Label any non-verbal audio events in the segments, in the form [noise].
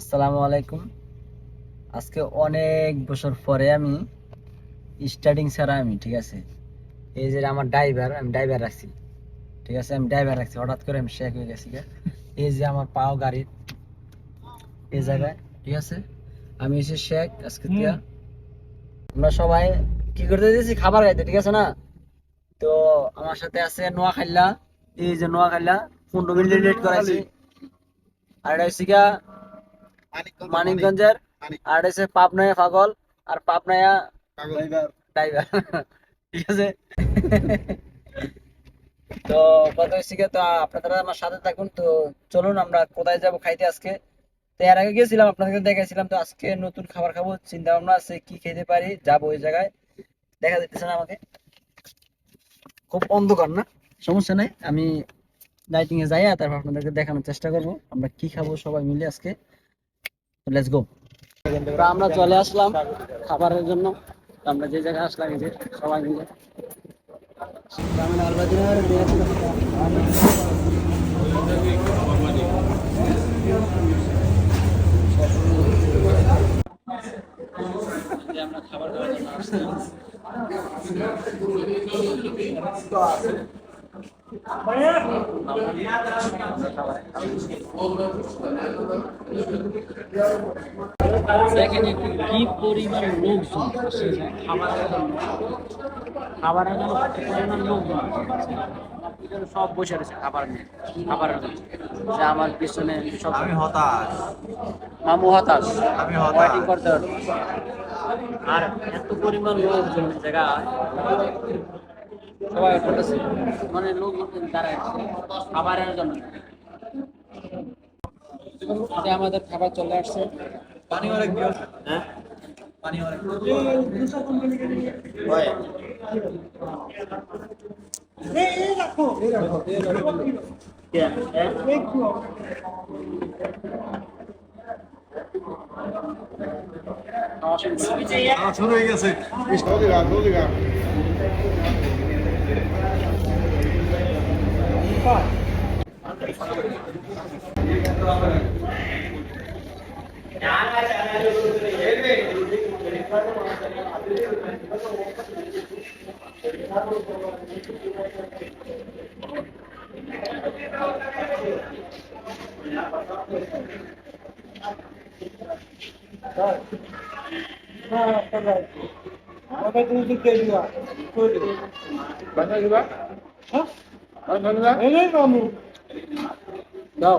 আসসালামু আলাইকুম। আজকে অনেক বছর পরে আমি স্টার্টিং ছাড়া আমি ঠিক আছে? এই যে আমার ড্রাইভার আমি ড্রাইভার রাখছি ঠিক আছে? আমি ড্রাইভার রাখছি হঠাৎ করে আমি শেখ হয়ে গেছি এই যে আমার পাও গাড়ির এই জায়গায় ঠিক আছে? আমি এসে শেখ আজকে আমরা সবাই কি করতে দিয়েছি খাবার খাইতে ঠিক আছে না? তো আমার সাথে আছে নোয়া খাইলা এই যে নোয়া খাইলা পনেরো মিনিট লেট করাইছি। আর এটা হচ্ছে মানিকগঞ্জের আর হচ্ছে পাবনায়া পাগল আর পাবনায়া ড্রাইভার [laughs] ঠিক আছে? [laughs] তো কথা হচ্ছে তো আপনারা আমার সাথে থাকুন তো চলুন আমরা কোথায় যাব খাইতে আজকে? তো এর আগে গেছিলাম আপনাদেরকে দেখাইছিলাম তো আজকে নতুন খাবার খাব চিন্তা ভাবনা আছে কি খেতে পারি যাব ওই জায়গায়। দেখা যাইতেছে না আমাকে। খুব অন্ধকার না? সমস্যা নাই আমি লাইটিং এ যাই তারপর আপনাদেরকে দেখানোর চেষ্টা করব আমরা কি খাব সবাই মিলে আজকে। লেটস গো আমরা চলে আসলাম খাবারের জন্য। আমরা যে জায়গায় আসলাম, এই যে সবাই মিলে। আমরা খাবার খাওয়ার জন্য দেখেন একটু কি পরিমাণ লোকজন খাবারের জন্য খাবারের জন্য পরিমাণ লোকজন সব বসে রয়েছে খাবার নিয়ে খাবারের জন্য যে আমার পিছনে সব আমি হতাশ। মামু হতাশ। আমি হতাশ। ওয়েটিং করতে আর এত পরিমাণ লোকজন জায়গায়। সবাই করতেছে। মানে দাঁড়ায় খাবারের জন্য। আমাদের খাবার চলে আসছে। পানি অনেক হ্যাঁ? পানি অনেক শুরু হয়ে। গেছে Banyak juga? Hah? Banyak juga? Ini kamu. Tahu.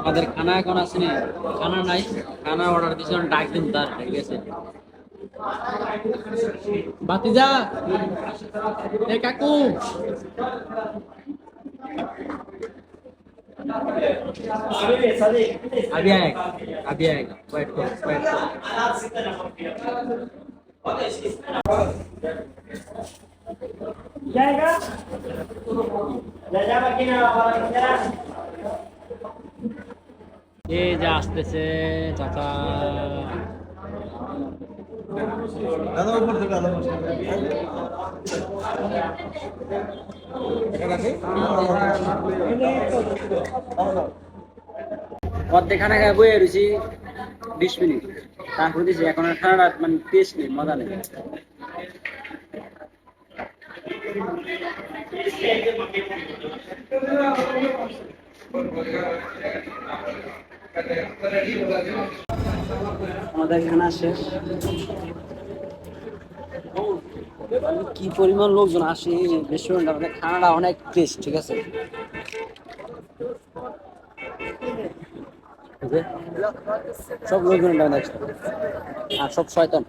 আমাদের খানা এখন আসেনি খানা নাই খানা অর্ডার দিয়েছিলাম ডাক দিন তার ঠিক আছে বাতিজা এ কাকু अभी आएगा अभी आएगा वेट करो वेट करो जाएगा এই যে আসতেছে চাচা। খানা খায় বয়ে রয়েছি বিশ মিনিট। তারপর দিয়েছি এখন খানাটা মানে টেস্ট নেই মজা নেই। আমাদের খানা শেষ। কি পরিমাণ লোকজন আসে রেস্টুরেন্ট আমাদের খানাটা অনেক টেস্ট ঠিক আছে? সব লোকজন আর সব শয়তান।